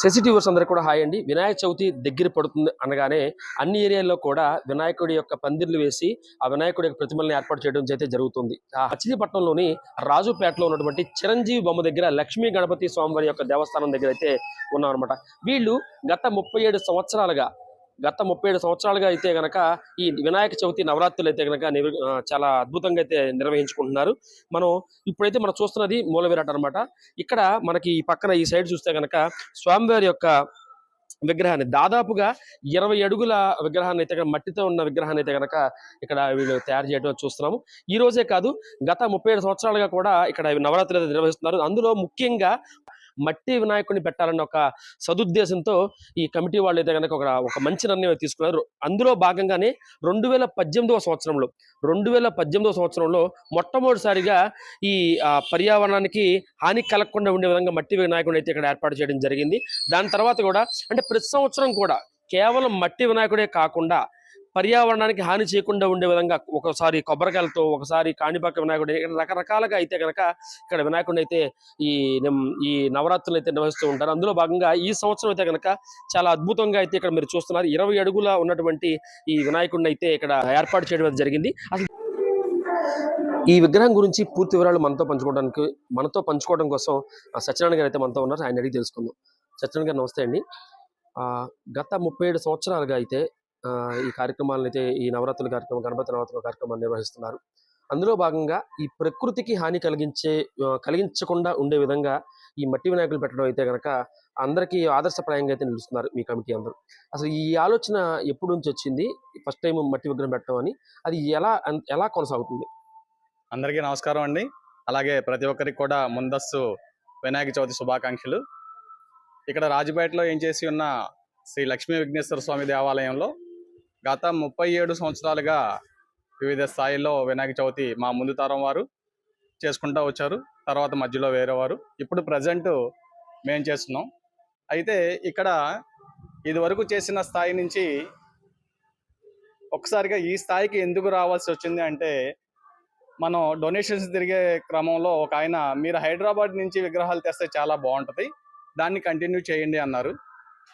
సెన్సిటివర్స్ అందరికీ కూడా హాయ్ అండి. వినాయక చవితి దగ్గర పడుతుంది అనగానే అన్ని ఏరియాల్లో కూడా వినాయకుడి యొక్క పందిర్లు వేసి ఆ వినాయకుడి యొక్క ప్రతిమల్ని ఏర్పాటు చేయడం అయితే జరుగుతుంది. ఆ మచిలీపట్నంలోని రాజుపేటలో ఉన్నటువంటి చిరంజీవి బొమ్మ దగ్గర లక్ష్మీ గణపతి స్వామివారి యొక్క దేవస్థానం దగ్గర అయితే ఉన్నాం అనమాట వీళ్ళు గత ముప్పై ఏడు సంవత్సరాలుగా గత ముప్పై ఏడు సంవత్సరాలుగా అయితే గనక ఈ వినాయక చవితి నవరాత్రులు అయితే గనక చాలా అద్భుతంగా అయితే నిర్వహించుకుంటున్నారు. మనం ఇప్పుడైతే మనం చూస్తున్నది మూల అనమాట ఇక్కడ మనకి ఈ పక్కన ఈ సైడ్ చూస్తే గనక స్వామివారి యొక్క విగ్రహాన్ని దాదాపుగా ఇరవై అడుగుల విగ్రహాన్ని అయితే గనక మట్టితో ఉన్న విగ్రహాన్ని అయితే కనుక ఇక్కడ వీళ్ళు తయారు చేయడం చూస్తున్నాము. ఈ రోజే కాదు గత ముప్పై ఏడు సంవత్సరాలుగా కూడా ఇక్కడ నవరాత్రులు అయితే నిర్వహిస్తున్నారు. అందులో ముఖ్యంగా మట్టి వినాయకుడిని పెట్టాలన్న ఒక సదుద్దేశంతో ఈ కమిటీ వాళ్ళు అయితే కనుక ఒక ఒక మంచి నిర్ణయం తీసుకున్నారు. అందులో భాగంగానే రెండు వేల పద్దెనిమిదవ సంవత్సరంలో రెండు వేల పద్దెనిమిదవ సంవత్సరంలో మొట్టమొదటిసారిగా ఈ పర్యావరణానికి హాని కలగకుండా ఉండే విధంగా మట్టి వినాయకుడిని అయితే ఇక్కడ ఏర్పాటు చేయడం జరిగింది. దాని తర్వాత కూడా అంటే ప్రతి సంవత్సరం కూడా కేవలం మట్టి వినాయకుడే కాకుండా పర్యావరణానికి హాని చేయకుండా ఉండే విధంగా ఒకసారి కొబ్బరికాయలతో ఒకసారి కాణిపాక వినాయకుడు ఇక్కడ రకరకాలుగా అయితే కనుక ఇక్కడ వినాయకుడిని అయితే ఈ ఈ నవరాత్రులు అయితే నిర్వహిస్తూ ఉంటారు. అందులో భాగంగా ఈ సంవత్సరం అయితే కనుక చాలా అద్భుతంగా అయితే ఇక్కడ మీరు చూస్తున్నారు. ఇరవై అడుగుల ఉన్నటువంటి ఈ వినాయకుడిని అయితే ఇక్కడ ఏర్పాటు చేయడం జరిగింది. అసలు ఈ విగ్రహం గురించి పూర్తి వివరాలు మనతో పంచుకోవడానికి మనతో పంచుకోవడం కోసం ఆ, సత్యనారాయణ గారు అయితే మనతో ఉన్నారు. ఆయన అడిగి తెలుసుకుందాం. సత్యనారాయణ గారు నమస్తే అండి. గత ముప్పై ఏడు సంవత్సరాలుగా అయితే ఈ కార్యక్రమాలను అయితే ఈ నవరాత్రుల కార్యక్రమం గణపతి నవరాత్రుల కార్యక్రమాన్ని నిర్వహిస్తున్నారు. అందులో భాగంగా ఈ ప్రకృతికి హాని కలిగించే కలిగించకుండా ఉండే విధంగా ఈ మట్టి వినాయకులు పెట్టడం అయితే కనుక అందరికీ ఆదర్శప్రాయంగా అయితే నిలుస్తున్నారు మీ కమిటీ అందరూ. అసలు ఈ ఆలోచన ఎప్పుడు నుంచి వచ్చింది? ఫస్ట్ టైం మట్టి విగ్రహం పెట్టడం అని. అది ఎలా ఎలా కొనసాగుతుంది? అందరికీ నమస్కారం అండి. అలాగే ప్రతి ఒక్కరికి కూడా ముందస్తు వినాయక చవితి శుభాకాంక్షలు. ఇక్కడ రాజుపేటలో ఏం చేసి ఉన్న శ్రీ లక్ష్మీ విఘ్నేశ్వర స్వామి దేవాలయంలో గత ముప్పై ఏడు సంవత్సరాలుగా వివిధ స్థాయిల్లో వినాయక చవితి మా ముందు తరం వారు చేసుకుంటూ వచ్చారు. తర్వాత మధ్యలో వేరే వారు. ఇప్పుడు ప్రజెంట్ మేము చేస్తున్నాం. అయితే ఇక్కడ ఇదివరకు చేసిన స్థాయి నుంచి ఒక్కసారిగా ఈ స్థాయికి ఎందుకు రావాల్సి వచ్చింది అంటే మనం డొనేషన్స్ తిరిగే క్రమంలో ఒక ఆయన మీరు హైదరాబాద్ నుంచి విగ్రహాలు తెస్తే చాలా బాగుంటుంది. దాన్ని కంటిన్యూ చేయండి అన్నారు.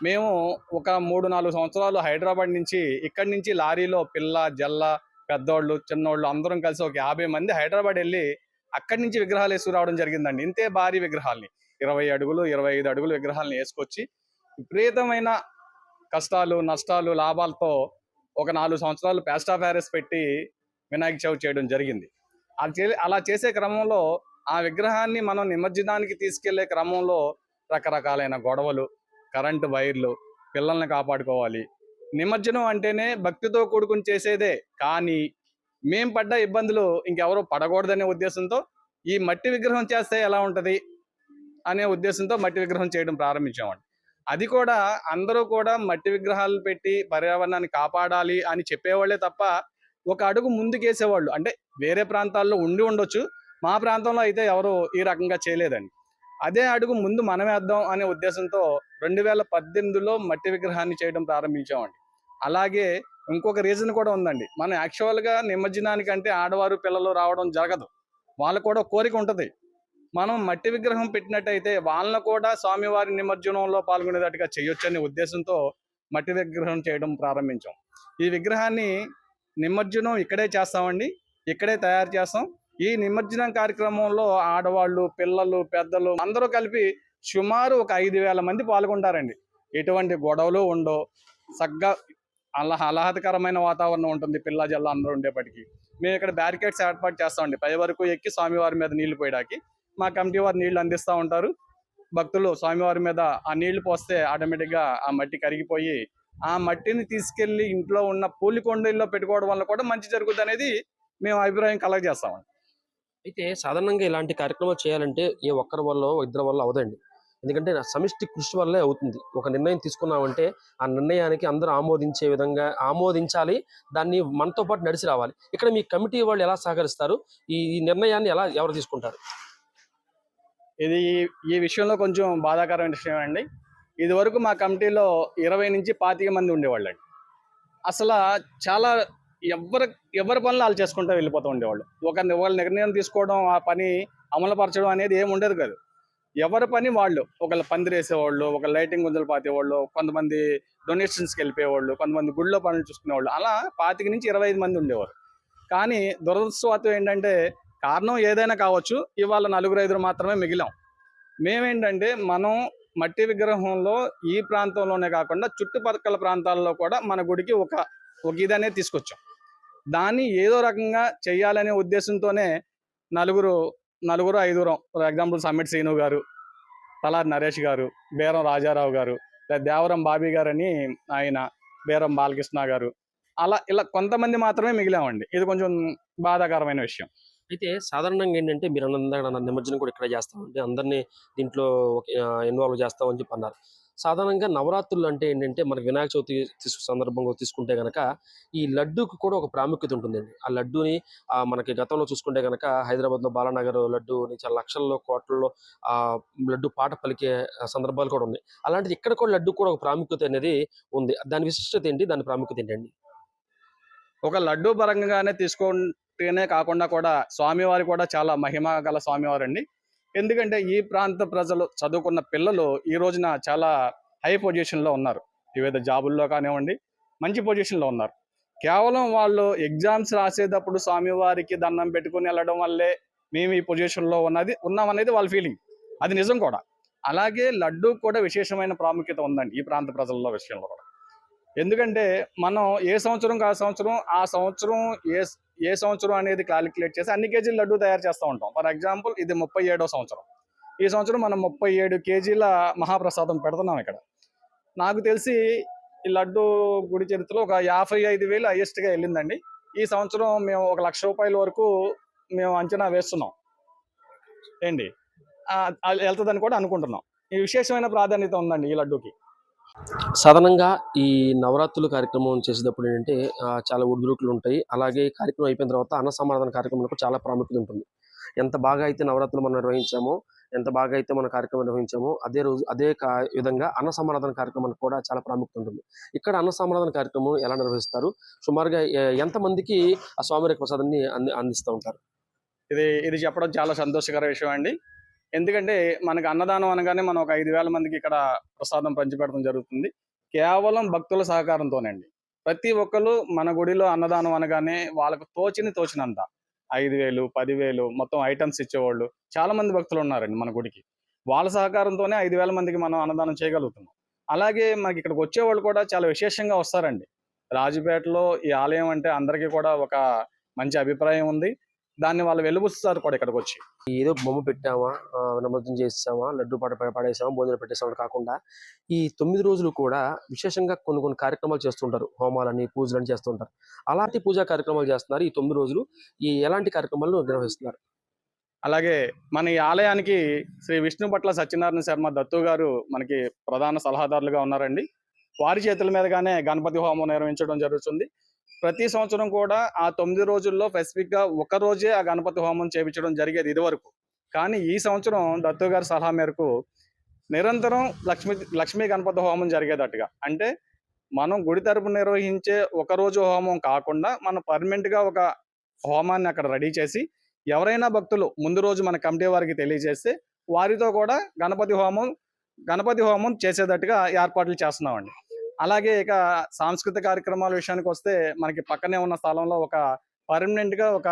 మేము ఒక మూడు నాలుగు సంవత్సరాలు హైదరాబాద్ నుంచి ఇక్కడి నుంచి లారీలో పిల్ల జల్ల పెద్దోళ్ళు చిన్నోళ్ళు అందరం కలిసి ఒక యాభై మంది హైదరాబాద్ వెళ్ళి అక్కడి నుంచి విగ్రహాలు వేసుకురావడం జరిగిందండి. ఇంతే భారీ విగ్రహాల్ని. ఇరవై అడుగులు ఇరవై ఐదు అడుగులు విగ్రహాలను వేసుకొచ్చి విపరీతమైన కష్టాలు నష్టాలు లాభాలతో ఒక నాలుగు సంవత్సరాలు ప్యాస్టా ప్యారెస్ పెట్టి వినాయక చవితి చేయడం జరిగింది. చే- అలా చేసే క్రమంలో ఆ విగ్రహాన్ని మనం నిమజ్జనానికి తీసుకెళ్ళే క్రమంలో రకరకాలైన గొడవలు కరెంటు వైర్లు పిల్లల్ని కాపాడుకోవాలి. నిమజ్జనం అంటేనే భక్తితో కూడుకుని చేసేదే. కానీ మేం పడ్డ ఇబ్బందులు ఇంకెవరూ పడకూడదనే ఉద్దేశంతో ఈ మట్టి విగ్రహం చేస్తే ఎలా ఉంటుంది? అనే ఉద్దేశంతో మట్టి విగ్రహం చేయడం ప్రారంభించామండి. అది కూడా అందరూ కూడా మట్టి విగ్రహాలు పెట్టి పర్యావరణాన్ని కాపాడాలి అని చెప్పేవాళ్ళే తప్ప ఒక అడుగు ముందుకేసేవాళ్ళు. అంటే వేరే ప్రాంతాల్లో ఉండి ఉండొచ్చు. మా ప్రాంతంలో అయితే ఎవరు ఈ రకంగా చేయలేదండి. అదే అడుగు ముందు మనమేద్దాం అనే ఉద్దేశంతో రెండు వేల పద్దెనిమిదిలో మట్టి విగ్రహాన్ని చేయడం ప్రారంభించామండి. అలాగే ఇంకొక రీజన్ కూడా ఉందండి. మనం యాక్చువల్గా నిమజ్జనానికంటే ఆడవారు పిల్లలు రావడం జరగదు. వాళ్ళకు కూడా కోరిక ఉంటుంది. మనం మట్టి విగ్రహం పెట్టినట్టయితే వాళ్ళని కూడా స్వామివారి నిమజ్జనంలో పాల్గొనేటట్టుగా చేయొచ్చనే ఉద్దేశంతో మట్టి విగ్రహం చేయడం ప్రారంభించాం. ఈ విగ్రహాన్ని నిమజ్జనం ఇక్కడే చేస్తామండి. ఇక్కడే తయారు చేస్తాం. ఈ నిమజ్జనం కార్యక్రమంలో ఆడవాళ్ళు పిల్లలు పెద్దలు అందరూ కలిపి సుమారు ఒక ఐదు వేల మంది పాల్గొంటారండి. ఎటువంటి గొడవలు ఉండవు. సగ్గా అలా ఆహ్లాదకరమైన వాతావరణం ఉంటుంది పిల్ల జల్ల అందరూ ఉండేప్పటికీ. మేము ఇక్కడ బ్యారికేడ్స్ ఏర్పాటు చేస్తామండి. పై వరకు ఎక్కి స్వామివారి మీద నీళ్ళు పోయడానికి. మా కమిటీ వారు నీళ్ళు అందిస్తూ ఉంటారు. భక్తులు స్వామివారి మీద ఆ నీళ్ళు పోస్తే ఆటోమేటిక్గా ఆ మట్టి కరిగిపోయి ఆ మట్టిని తీసుకెళ్ళి ఇంట్లో ఉన్న పూలికొండల్లో పెట్టుకోవడం వల్ల కూడా మంచి జరుగుతుంది అనేది మేము అభిప్రాయం కలగజేస్తామండి. అయితే సాధారణంగా ఇలాంటి కార్యక్రమాలు చేయాలంటే ఏ ఒక్కరి వల్ల ఇద్దరి వల్ల అవదండి. ఎందుకంటే నా సమిష్టి కృషి వల్లే అవుతుంది. ఒక నిర్ణయం తీసుకున్నామంటే ఆ నిర్ణయానికి అందరూ ఆమోదించే విధంగా ఆమోదించాలి దాన్ని మనతో పాటు నడిచి రావాలి. ఇక్కడ మీ కమిటీ వాళ్ళు ఎలా సహకరిస్తారు? ఈ నిర్ణయాన్ని ఎలా ఎవరు తీసుకుంటారు? ఇది ఈ విషయంలో కొంచెం బాధాకరమైన విషయం అండి. ఇది వరకు మా కమిటీలో ఇరవై నుంచి పాతిక మంది ఉండేవాళ్ళండి. అసలు చాలా ఎవరి ఎవరి పనులు వాళ్ళు చేసుకుంటూ వెళ్ళిపోతూ ఉండేవాళ్ళు. ఒక ఒకరి నిర్ణయం తీసుకోవడం ఆ పని అమలుపరచడం అనేది ఏమి ఉండేది కాదు. ఎవరి పని వాళ్ళు. ఒకళ్ళు పందిరేసేవాళ్ళు ఒక లైటింగ్ గుంజలు పాతేవాళ్ళు కొంతమంది డొనేషన్స్కి వెళ్ళిపోయేవాళ్ళు కొంతమంది గుళ్ళో పనులు చూసుకునేవాళ్ళు. అలా పాతిక నుంచి ఇరవై ఐదు మంది ఉండేవారు. కానీ దురదృష్టవాతం ఏంటంటే కారణం ఏదైనా కావచ్చు ఇవాళ నలుగురు ఐదురు మాత్రమే మిగిలాం. మేమేంటంటే మనం మట్టి విగ్రహంలో ఈ ప్రాంతంలోనే కాకుండా చుట్టుపక్కల ప్రాంతాల్లో కూడా మన గుడికి ఒక ఒక ఇదనే తీసుకొచ్చాం. దాన్ని ఏదో రకంగా చేయాలనే ఉద్దేశంతోనే నలుగురు నలుగురు ఐదుగురం ఫర్ ఎగ్జాంపుల్ సమ్మిట్ శ్రీను గారు తలారి నరేష్ గారు బేరం రాజారావు గారు దేవరం బాబీ గారు అని ఆయన బేరం బాలకృష్ణ గారు అలా ఇలా కొంతమంది మాత్రమే మిగిలామండి. ఇది కొంచెం బాధాకరమైన విషయం. అయితే సాధారణంగా ఏంటంటే మీరు అన్న నిమజ్జనం కూడా ఇక్కడ చేస్తామండి. అందరినీ దీంట్లో ఇన్వాల్వ్ చేస్తామని చెప్పి అన్నారు. సాధారణంగా నవరాత్రులు అంటే ఏంటంటే మనకి వినాయక చవితి తీసుకు సందర్భంగా తీసుకుంటే కనుక ఈ లడ్డూకి కూడా ఒక ప్రాముఖ్యత ఉంటుందండి. ఆ లడ్డూని మనకి గతంలో చూసుకుంటే కనుక హైదరాబాద్లో బాలానగర్ లడ్డూని చాలా లక్షల్లో కోట్లలో లడ్డు పాట పలికే సందర్భాలు కూడా ఉన్నాయి. అలాంటిది ఇక్కడ కూడా లడ్డు కూడా ఒక ప్రాముఖ్యత అనేది ఉంది. దాని విశిష్టత ఏంటి? దాని ప్రాముఖ్యత ఏంటండి? ఒక లడ్డు పరంగానే తీసుకుంటేనే కాకుండా కూడా స్వామివారి కూడా చాలా మహిమ గల స్వామివారు అండి ఎందుకంటే ఈ ప్రాంత ప్రజలు చదువుకున్న పిల్లలు ఈ రోజున చాలా హై పొజిషన్లో ఉన్నారు. వివిధ జాబుల్లో కానివ్వండి మంచి పొజిషన్లో ఉన్నారు. కేవలం వాళ్ళు ఎగ్జామ్స్ రాసేటప్పుడు స్వామివారికి దండం పెట్టుకుని వెళ్ళడం వల్లే మేము ఈ పొజిషన్లో ఉన్నది ఉన్నామనేది వాళ్ళ ఫీలింగ్. అది నిజం కూడా. అలాగే లడ్డు కూడా విశేషమైన ప్రాముఖ్యత ఉందండి ఈ ప్రాంత ప్రజల్లో విషయంలో కూడా. ఎందుకంటే మనం ఏ సంవత్సరం ఆ సంవత్సరం ఆ సంవత్సరం ఏ ఏ సంవత్సరం అనేది క్యాలిక్యులేట్ చేసి అన్ని కేజీలు లడ్డు తయారు చేస్తూ ఉంటాం. ఫర్ ఎగ్జాంపుల్ ఇది ముప్పై ఏడో సంవత్సరం. ఈ సంవత్సరం మనం ముప్పై ఏడు కేజీల మహాప్రసాదం పెడుతున్నాం ఇక్కడ. నాకు తెలిసి ఈ లడ్డు గుడి చరిత్రలో ఒక యాభై ఐదు వేలు హైయెస్ట్గా వెళ్ళిందండి. ఈ సంవత్సరం మేము ఒక లక్ష రూపాయల వరకు మేము అంచనా వేస్తున్నాం. ఏంటి? వెళ్తుందని కూడా అనుకుంటున్నాం. ఈ విశేషమైన ప్రాధాన్యత ఉందండి ఈ లడ్డూకి. సాధారణంగా ఈ నవరాత్రుల కార్యక్రమం చేసేటప్పుడు ఏంటంటే చాలా ఒడిదుడుకులు ఉంటాయి. అలాగే ఈ కార్యక్రమం అయిపోయిన తర్వాత అన్న సమాధాన కార్యక్రమాలకు చాలా ప్రాముఖ్యత ఉంటుంది. ఎంత బాగా అయితే నవరాత్రులు మనం నిర్వహించామో ఎంత బాగా అయితే మన కార్యక్రమం నిర్వహించామో అదే రోజు అదే కా- విధంగా అన్న సమారాధన కార్యక్రమానికి కూడా చాలా ప్రాముఖ్యత ఉంటుంది. ఇక్కడ అన్న సమారాధన కార్యక్రమం ఎలా నిర్వహిస్తారు? సుమారుగా ఎంతమందికి ఆ స్వామివారి ప్రసాదాన్ని అంది అందిస్తూ ఉంటారు? ఇది ఇది చెప్పడం చాలా సంతోషకర విషయం అండి. ఎందుకంటే మనకు అన్నదానం అనగానే మనం ఒక ఐదు వేల మందికి ఇక్కడ ప్రసాదం పంచిపెట్టడం జరుగుతుంది. కేవలం భక్తుల సహకారంతోనండి. ప్రతి ఒక్కరు మన గుడిలో అన్నదానం అనగానే వాళ్ళకు తోచిని తోచినంత. ఐదు వేలు పదివేలు మొత్తం ఐటమ్స్ ఇచ్చేవాళ్ళు. చాలా మంది భక్తులు ఉన్నారండి మన గుడికి. వాళ్ళ సహకారంతోనే ఐదు వేల మందికి మనం అన్నదానం చేయగలుగుతున్నాం. అలాగే మనకి ఇక్కడికి వచ్చేవాళ్ళు కూడా చాలా విశేషంగా వస్తారండి. రాజుపేటలో ఈ ఆలయం అంటే అందరికీ కూడా ఒక మంచి అభిప్రాయం ఉంది. దాన్ని వాళ్ళు వెలుబుస్తారు కూడా ఇక్కడికి వచ్చి ఏదో బొమ్మ పెట్టామా నిమజ్జనం చేసామా లడ్డు పాట పడేసామా భోజనం పెట్టేసామా కాకుండా ఈ తొమ్మిది రోజులు కూడా విశేషంగా కొన్ని కొన్ని కార్యక్రమాలు చేస్తుంటారు. హోమాలని పూజలని చేస్తుంటారు. అలాంటి పూజా కార్యక్రమాలు చేస్తున్నారు ఈ తొమ్మిది రోజులు. ఈ ఎలాంటి కార్యక్రమాలు నిర్వహిస్తున్నారు? అలాగే మన ఈ ఆలయానికి శ్రీ విష్ణు పట్ల సత్యనారాయణ శర్మ దత్తు గారు మనకి ప్రధాన సలహాదారులుగా ఉన్నారండి. వారి చేతుల మీదుగానే గణపతి హోమం నిర్వహించడం జరుగుతుంది. ప్రతి సంవత్సరం కూడా ఆ తొమ్మిది రోజుల్లో స్పెసిఫిక్గా ఒక రోజే ఆ గణపతి హోమం చేయించడం జరిగేది ఇదివరకు. కానీ ఈ సంవత్సరం దత్తు గారి సలహా మేరకు నిరంతరం లక్ష్మీ లక్ష్మీ గణపతి హోమం జరిగేటట్టుగా అంటే మనం గుడి తరపున నిర్వహించే ఒక రోజు హోమం కాకుండా మనం పర్మనెంట్గా ఒక హోమాన్ని అక్కడ రెడీ చేసి ఎవరైనా భక్తులు ముందు రోజు మన కమిటీ వారికి తెలియజేస్తే వారితో కూడా గణపతి హోమం గణపతి హోమం చేసేటట్టుగా ఏర్పాట్లు చేస్తున్నామండి. అలాగే ఇక సాంస్కృతిక కార్యక్రమాల విషయానికి వస్తే మనకి పక్కనే ఉన్న స్థలంలో ఒక పర్మనెంట్గా ఒక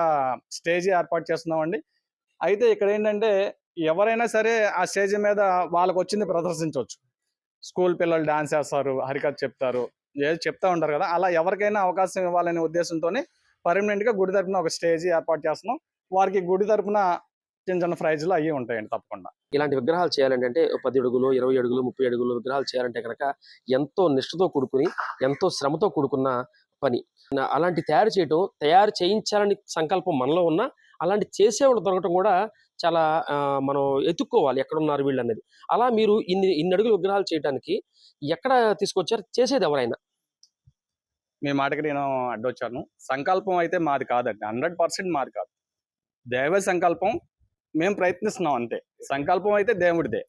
స్టేజ్ ఏర్పాటు చేస్తున్నామండి. అయితే ఇక్కడ ఏంటంటే ఎవరైనా సరే ఆ స్టేజ్ మీద వాళ్ళకు వచ్చింది ప్రదర్శించవచ్చు. స్కూల్ పిల్లలు డాన్స్ చేస్తారు హరికథ చెప్తారు ఏదో చెప్తా ఉంటారు కదా. అలా ఎవరికైనా అవకాశం ఇవ్వాలనే ఉద్దేశంతోనే పర్మనెంట్గా గుడి తరపున ఒక స్టేజ్ ఏర్పాటు చేస్తున్నాం. వారికి గుడి తరపున చిన్న చిన్న ప్రైజ్లు అవి ఉంటాయండి తప్పకుండా. ఇలాంటి విగ్రహాలు చేయాలంటే అంటే పది అడుగులు ఇరవై అడుగులు ముప్పై అడుగులు విగ్రహాలు చేయాలంటే కనుక ఎంతో నిష్ఠతో కూడుకుని ఎంతో శ్రమతో కూడుకున్న పని. అలాంటి తయారు చేయటం తయారు చేయించాలని సంకల్పం మనలో ఉన్న అలాంటి చేసేవాళ్ళు దొరకటం కూడా చాలా మనం ఎత్తుక్కోవాలి ఎక్కడ ఉన్నారు వీళ్ళు అనేది అలా మీరు ఇన్ని ఇన్ని అడుగులు విగ్రహాలు చేయడానికి ఎక్కడ తీసుకొచ్చారు? చేసేది ఎవరైనా? మీ మాటకి నేను అడ్డొచ్చాను. సంకల్పం అయితే మాది కాదండి. హండ్రెడ్ పర్సెంట్ మాది కాదు. దైవ సంకల్పం మేము ప్రయత్నిస్తున్నాం అంతే. సంకల్పం అయితే దేవుడిదే.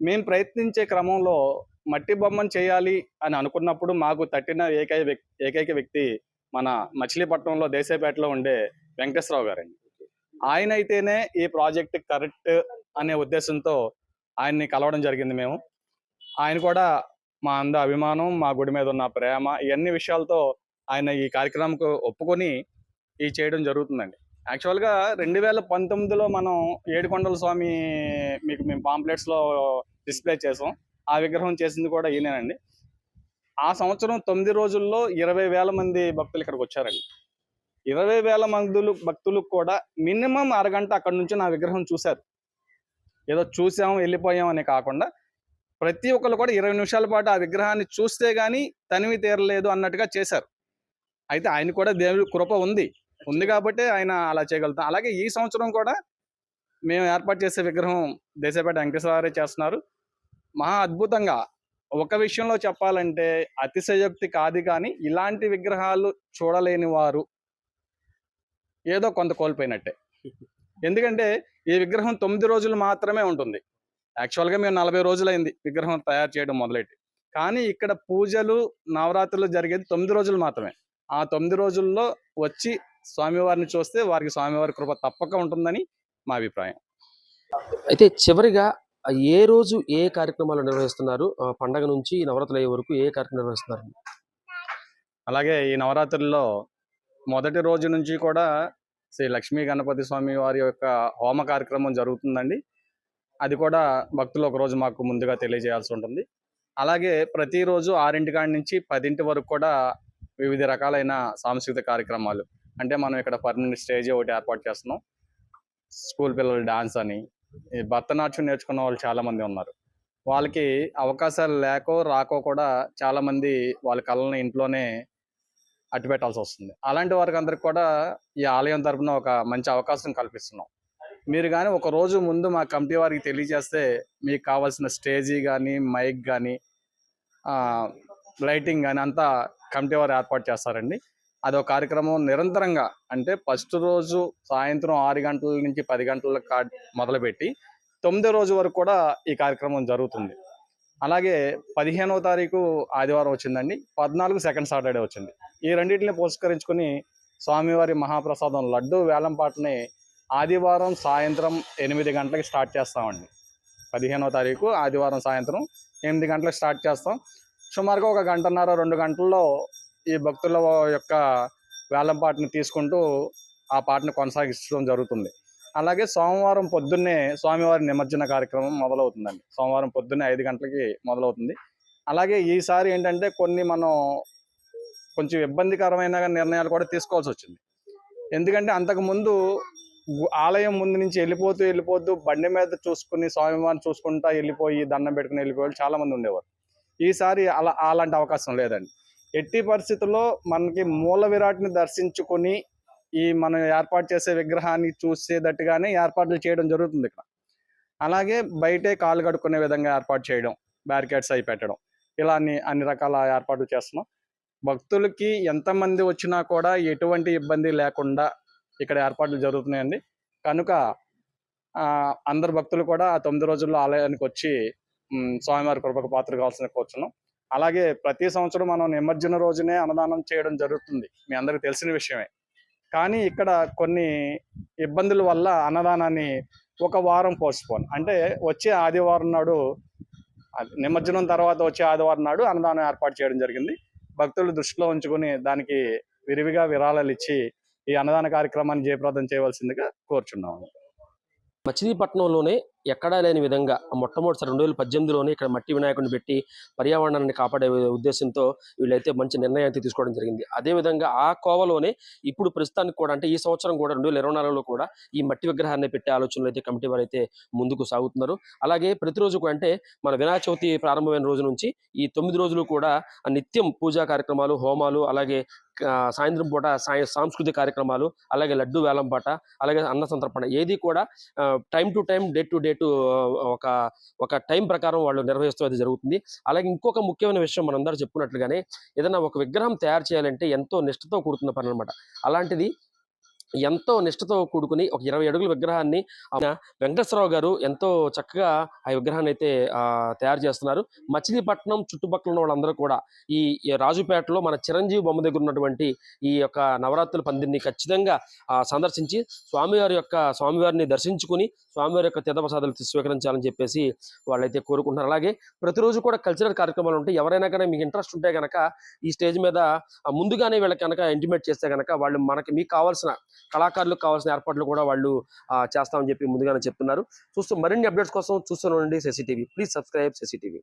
మేము ప్రయత్నించే క్రమంలో మట్టి బొమ్మను చేయాలి అని అనుకున్నప్పుడు మాకు తట్టిన ఏకైక వ్యక్తి ఏకైక వ్యక్తి మన మచిలీపట్నంలో దేశాపేటలో ఉండే వెంకటేశ్వరరావు గారండి. ఆయన అయితేనే ఈ ప్రాజెక్ట్ కరెక్ట్ అనే ఉద్దేశంతో ఆయన్ని కలవడం జరిగింది మేము. ఆయన కూడా మా అంద అభిమానం మా గుడి మీద ఉన్న ప్రేమ ఇవన్నీ విషయాలతో ఆయన ఈ కార్యక్రమంకు ఒప్పుకొని ఈ చేయడం జరుగుతుందండి. యాక్చువల్గా రెండు వేల పంతొమ్మిదిలో మనం ఏడుకొండల స్వామి మీకు మేము పాంప్లెట్స్లో డిస్ప్లే చేసాం. ఆ విగ్రహం చేసింది కూడా ఈయనేనండి. ఆ సంవత్సరం తొమ్మిది రోజుల్లో ఇరవై వేల మంది భక్తులు ఇక్కడికి వచ్చారండి. ఇరవై వేల మందులు భక్తులు కూడా మినిమం అరగంట అక్కడ నుంచి నా విగ్రహం చూశారు. ఏదో చూసాం వెళ్ళిపోయాం అని కాకుండా ప్రతి ఒక్కరు కూడా ఇరవై నిమిషాల పాటు ఆ విగ్రహాన్ని చూస్తే కానీ తనివి తీరలేదు అన్నట్టుగా చేశారు. అయితే ఆయన కూడా దేవుడి కృప ఉంది. ఉంది కాబట్టి ఆయన అలా చేయగలుగుతాం. అలాగే ఈ సంవత్సరం కూడా మేము ఏర్పాటు చేసే విగ్రహం దేశపేట వెంకటేశ్వర చేస్తున్నారు. మహా అద్భుతంగా ఒక విషయంలో చెప్పాలంటే అతిశయోక్తి కాదు కానీ ఇలాంటి విగ్రహాలు చూడలేని వారు ఏదో కొంత కోల్పోయినట్టే. ఎందుకంటే ఈ విగ్రహం తొమ్మిది రోజులు మాత్రమే ఉంటుంది. యాక్చువల్గా మేము నలభై రోజులైంది విగ్రహం తయారు చేయడం మొదలెట్టి. కానీ ఇక్కడ పూజలు నవరాత్రులు జరిగేది తొమ్మిది రోజులు మాత్రమే. ఆ తొమ్మిది రోజుల్లో వచ్చి స్వామివారిని చూస్తే వారికి స్వామివారి కృప తప్పక ఉంటుందని మా అభిప్రాయం. అయితే చివరిగా ఏ రోజు ఏ కార్యక్రమాలు నిర్వహిస్తున్నారు? పండగ నుంచి నవరాత్రులు అయ్యే వరకు ఏ కార్యక్రమం నిర్వహిస్తున్నారు? అలాగే ఈ నవరాత్రుల్లో మొదటి రోజు నుంచి కూడా శ్రీ లక్ష్మీ గణపతి స్వామి వారి యొక్క హోమ కార్యక్రమం జరుగుతుందండి. అది కూడా భక్తులు ఒక రోజు మాకు ముందుగా తెలియజేయాల్సి ఉంటుంది. అలాగే ప్రతిరోజు ఆరింటి కాడి నుంచి పదింటి వరకు కూడా వివిధ రకాలైన సాంస్కృతిక కార్యక్రమాలు అంటే మనం ఇక్కడ పర్మనెంట్ స్టేజ్ ఒకటి ఏర్పాటు చేస్తున్నాం. స్కూల్ పిల్లలు డాన్స్ అని. ఈ భరతనాట్యం నేర్చుకున్న వాళ్ళు చాలామంది ఉన్నారు. వాళ్ళకి అవకాశాలు లేకో రాకో కూడా చాలామంది వాళ్ళ కళలను ఇంట్లోనే అట్టుపెట్టాల్సి వస్తుంది. అలాంటి వారికి అందరికి కూడా ఈ ఆలయం తరఫున ఒక మంచి అవకాశం కల్పిస్తున్నాం. మీరు కానీ ఒక రోజు ముందు మా కమిటీ వారికి తెలియజేస్తే మీకు కావాల్సిన స్టేజీ కానీ మైక్ కానీ లైటింగ్ కానీ అంతా కమిటీ వారు ఏర్పాటు చేస్తారండి. అదో కార్యక్రమం నిరంతరంగా అంటే ఫస్ట్ రోజు సాయంత్రం ఆరు గంటల నుంచి పది గంటల కా మొదలుపెట్టి తొమ్మిదో రోజు వరకు కూడా ఈ కార్యక్రమం జరుగుతుంది. అలాగే పదిహేనవ తారీఖు ఆదివారం వచ్చిందండి. పద్నాలుగు సెకండ్ సాటర్డే వచ్చింది. ఈ రెండింటిని పురస్కరించుకొని స్వామివారి మహాప్రసాదం లడ్డు వేలంపాటని ఆదివారం సాయంత్రం ఎనిమిది గంటలకి స్టార్ట్ చేస్తామండి. పదిహేనవ తారీఖు ఆదివారం సాయంత్రం ఎనిమిది గంటలకు స్టార్ట్ చేస్తాం. సుమారుగా ఒక గంటన్నర రెండు గంటల్లో ఈ భక్తుల యొక్క వేలంపాటని తీసుకుంటూ ఆ పాటను కొనసాగించడం జరుగుతుంది. అలాగే సోమవారం పొద్దున్నే స్వామివారి నిమజ్జన కార్యక్రమం మొదలవుతుందండి. సోమవారం పొద్దున్నే ఐదు గంటలకి మొదలవుతుంది. అలాగే ఈసారి ఏంటంటే కొన్ని మనం కొంచెం ఇబ్బందికరమైన నిర్ణయాలు కూడా తీసుకోవాల్సి వచ్చింది. ఎందుకంటే అంతకుముందు ఆలయం ముందు నుంచి వెళ్ళిపోతూ వెళ్ళిపోతూ బండి మీద చూసుకుని స్వామివారిని చూసుకుంటా వెళ్ళిపోయి దండం పెట్టుకుని వెళ్ళిపోయే చాలామంది చాలా మంది ఉండేవారు. ఈసారి అలా అలాంటి అవకాశం లేదండి. ఎట్టి పరిస్థితుల్లో మనకి మూల విరాట్ని దర్శించుకొని ఈ మనం ఏర్పాటు చేసే విగ్రహాన్ని చూసేటట్టుగానే ఏర్పాట్లు చేయడం జరుగుతుంది ఇక్కడ. అలాగే బయటే కాలు కడుక్కునే విధంగా ఏర్పాటు చేయడం బ్యారికేడ్స్ అయి పెట్టడం ఇలా అన్ని అన్ని రకాల ఏర్పాట్లు చేస్తున్నాం. భక్తులకి ఎంతమంది వచ్చినా కూడా ఎటువంటి ఇబ్బంది లేకుండా ఇక్కడ ఏర్పాట్లు జరుగుతున్నాయండి. కనుక అందరు భక్తులు కూడా ఆ తొమ్మిది రోజుల్లో ఆలయానికి వచ్చి స్వామివారి కృపకు పాత్ర కావాల్సిన కోరుచున్నాం. అలాగే ప్రతి సంవత్సరం మనం నిమజ్జన రోజునే అన్నదానం చేయడం జరుగుతుంది. మీ అందరికి తెలిసిన విషయమే. కానీ ఇక్కడ కొన్ని ఇబ్బందుల వల్ల అన్నదానాన్ని ఒక వారం పోస్ట్పోన్. అంటే వచ్చే ఆదివారం నాడు నిమజ్జనం తర్వాత వచ్చే ఆదివారం నాడు అన్నదానం ఏర్పాటు చేయడం జరిగింది. భక్తులు దృష్టిలో ఉంచుకొని దానికి విరివిగా విరాళాలు ఇచ్చి ఈ అన్నదాన కార్యక్రమాన్ని జయప్రదం చేయవలసిందిగా కోరుచున్నాము. మచిలీపట్నంలోనే ఎక్కడా లేని విధంగా మొట్టమొదటిసారి రెండు వేల పద్దెనిమిదిలోనే ఇక్కడ మట్టి వినాయకుడిని పెట్టి పర్యావరణాన్ని కాపాడే ఉద్దేశంతో వీళ్ళైతే మంచి నిర్ణయాన్ని తీసుకోవడం జరిగింది. అదేవిధంగా ఆ కోవలోనే ఇప్పుడు ప్రస్తుతానికి కూడా అంటే ఈ సంవత్సరం కూడా రెండు వేల ఇరవై నాలుగులో కూడా ఈ మట్టి విగ్రహాన్ని పెట్టే ఆలోచనలు అయితే కమిటీ వారు అయితే ముందుకు సాగుతున్నారు. అలాగే ప్రతిరోజు అంటే మన వినాయక చవితి ప్రారంభమైన రోజు నుంచి ఈ తొమ్మిది రోజులు కూడా నిత్యం పూజా కార్యక్రమాలు హోమాలు అలాగే సాయంత్రం పూట సాయ సాంస్కృతిక కార్యక్రమాలు అలాగే లడ్డు వేలంపాట అలాగే అన్న సంతర్పణ ఏది కూడా time to time date to date ఒక ఒక టైం ప్రకారం వాళ్ళు నిర్వహిస్తూ అది జరుగుతుంది. అలాగే ఇంకొక ముఖ్యమైన విషయం మనందరూ చెప్పుకున్నట్లుగానే ఏదైనా ఒక విగ్రహం తయారు చేయాలంటే ఎంతో నిష్ఠతో కూడుతున్న పని అనమాట అలాంటిది ఎంతో నిష్ఠతో కూడుకుని ఒక ఇరవై అడుగుల విగ్రహాన్ని వెంకటేశ్వరరావు గారు ఎంతో చక్కగా ఆ విగ్రహాన్ని అయితే తయారు చేస్తున్నారు. మచిలీపట్నం చుట్టుపక్కల ఉన్న వాళ్ళందరూ కూడా ఈ రాజుపేటలో మన చిరంజీవి బొమ్మ దగ్గర ఉన్నటువంటి ఈ యొక్క నవరాత్రుల పందిరిని ఖచ్చితంగా సందర్శించి స్వామివారి యొక్క స్వామివారిని దర్శించుకుని స్వామివారి యొక్క తీర్థప్రసాదాలు స్వీకరించాలని చెప్పేసి వాళ్ళైతే కోరుకుంటున్నారు. అలాగే ప్రతిరోజు కూడా కల్చరల్ కార్యక్రమాలు ఉంటాయి. ఎవరైనా కానీ మీకు ఇంట్రెస్ట్ ఉంటే కనుక ఈ స్టేజ్ మీద ముందుగానే వీళ్ళకి కనుక ఇంటిమేట్ చేస్తే కనుక వాళ్ళు మనకి మీకు కావాల్సిన కళాకారులకు కావాల్సిన ఏర్పాట్లు కూడా వాళ్ళు చేస్తామని చెప్పి ముందుగానే చెప్తున్నారు. చూస్తూ మరిన్ని అప్డేట్స్ కోసం చూస్తూనే ఉండండి సెసిటీవీ ప్లీజ్ సబ్స్క్రైబ్ సెసిటీవీ